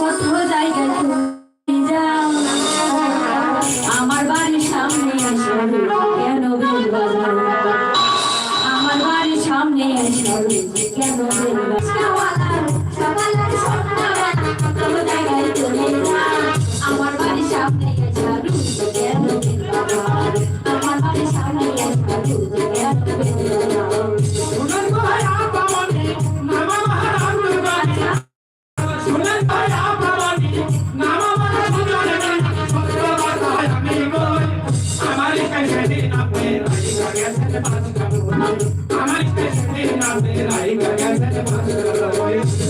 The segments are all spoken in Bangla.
কত জায়গায় আমার বাড়ির সামনে আসো কেন আমার বাড়ির সামনে Gracias.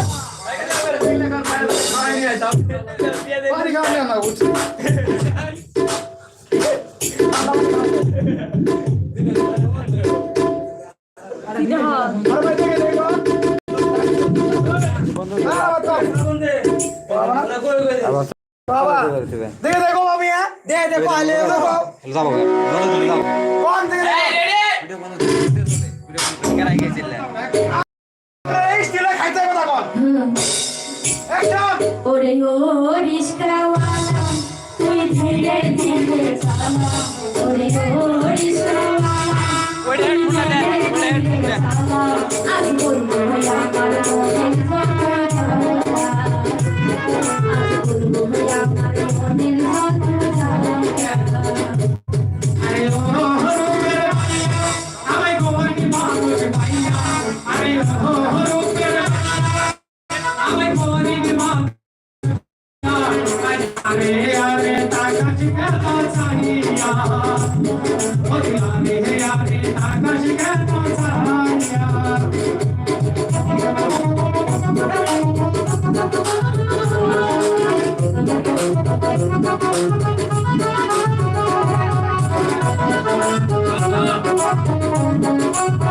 వారి కానీ అన్న కూర్చో বাবা দেখে দেখো বাবিয়া দেখে দেখো আলে দেখো কোন দেখে আমি করব Thank you.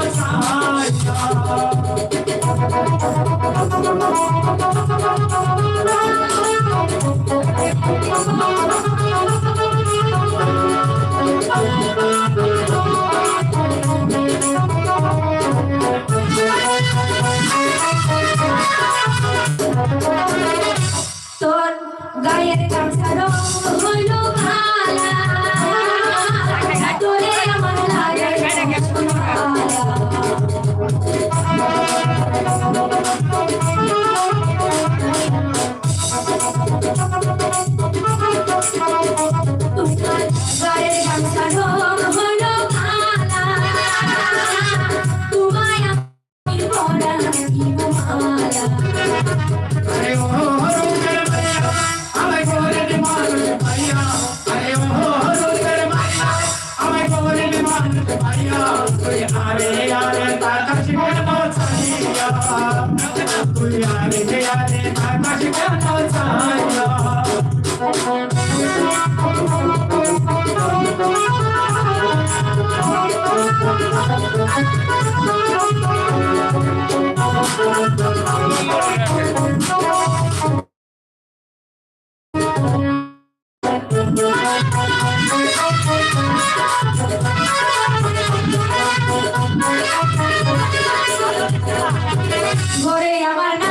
I agora na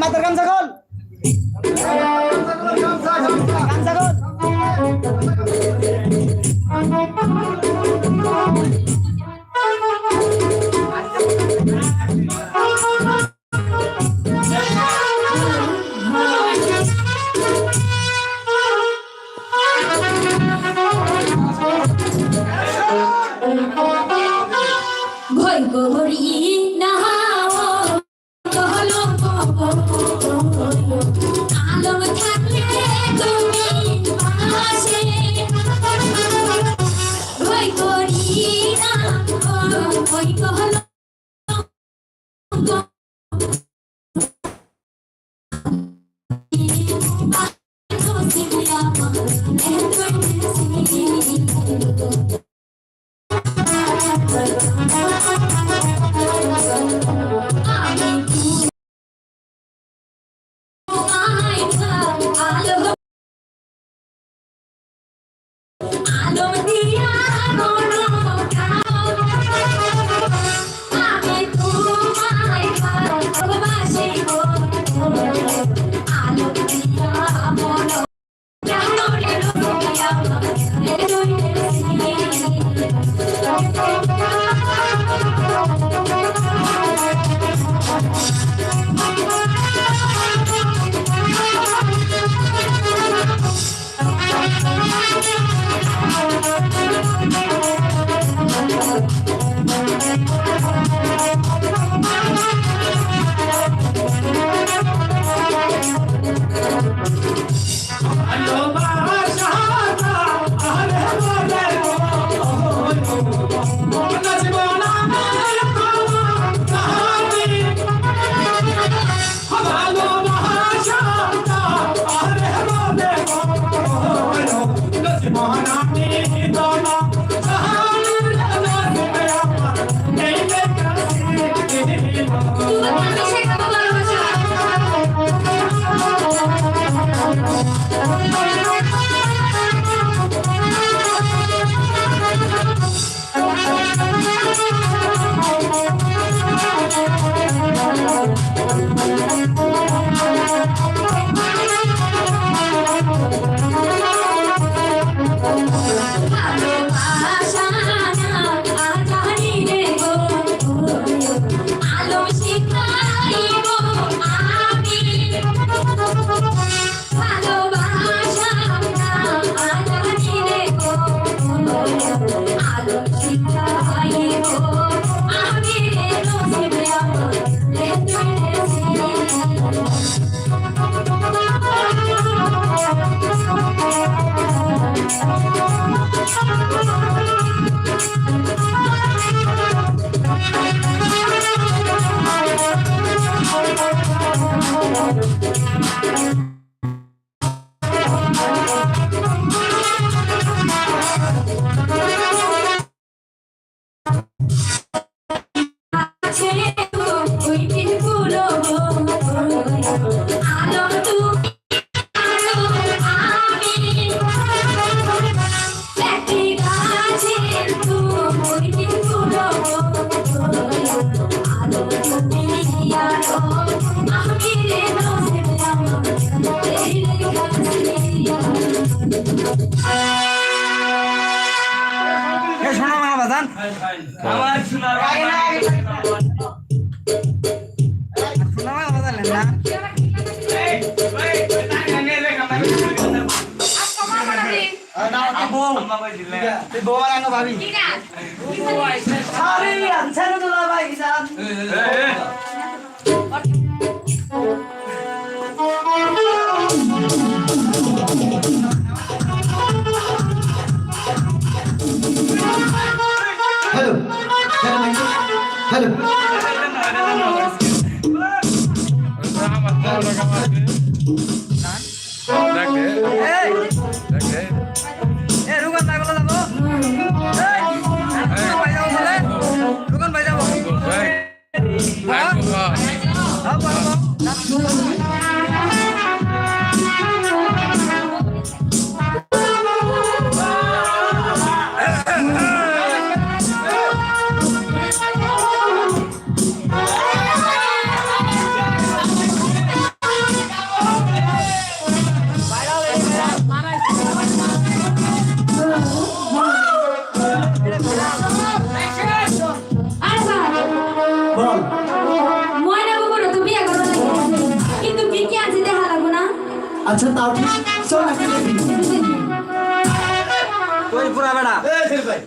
মাতার গামছা খোল। গামছা খোল। Thank. morning. Música 살이 안 차려 돌아봐 이상 Gracias. চল না কই পুরা বেড়া। এ ছেলে ভাই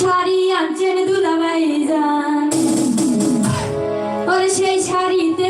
শাড়ি আনছেন দুলাভাই যান। ওর সেই শাড়িতে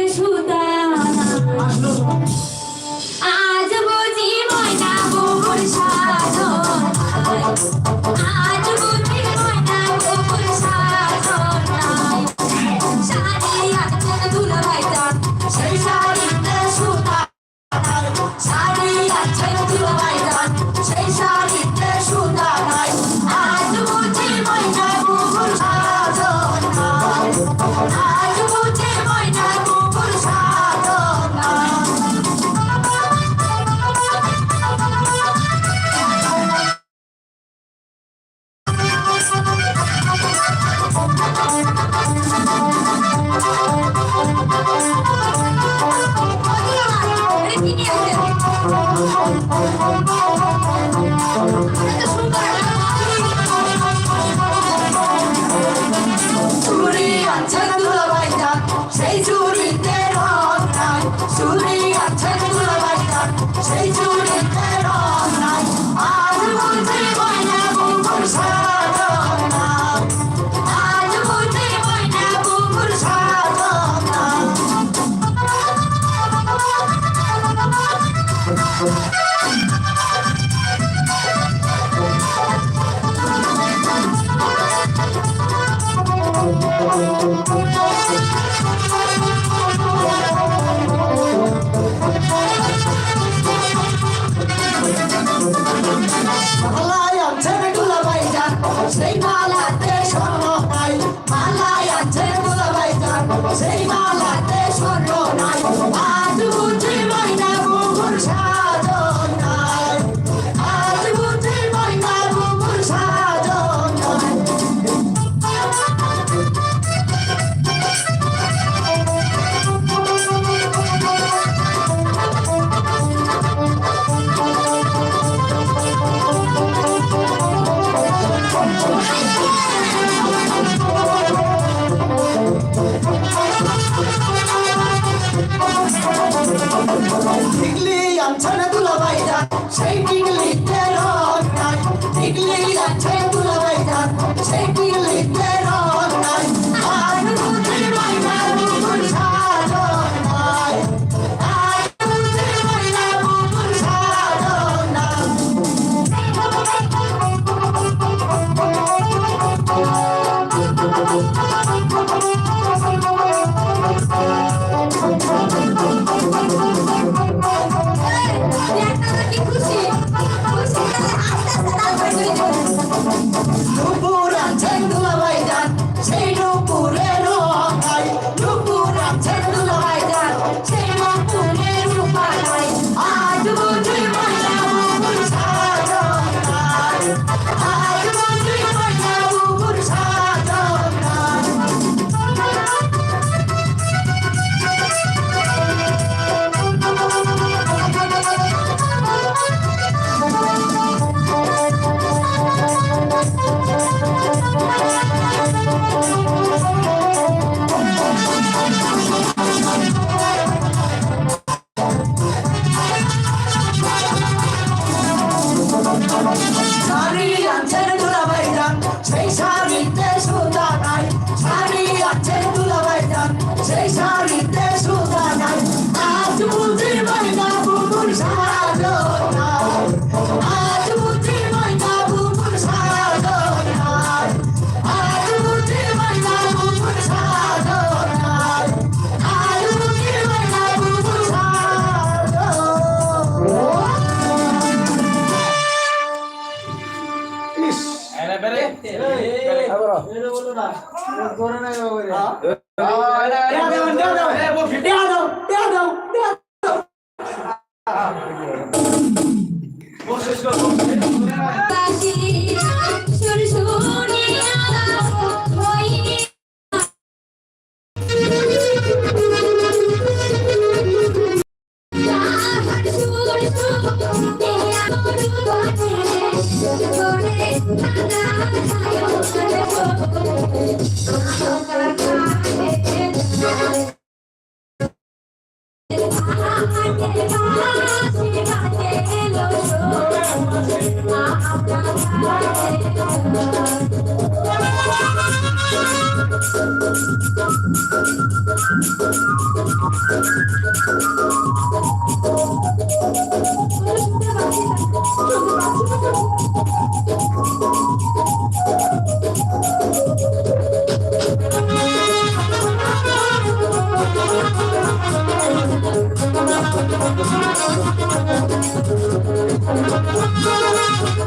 Thank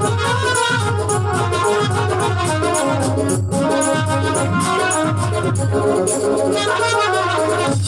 you.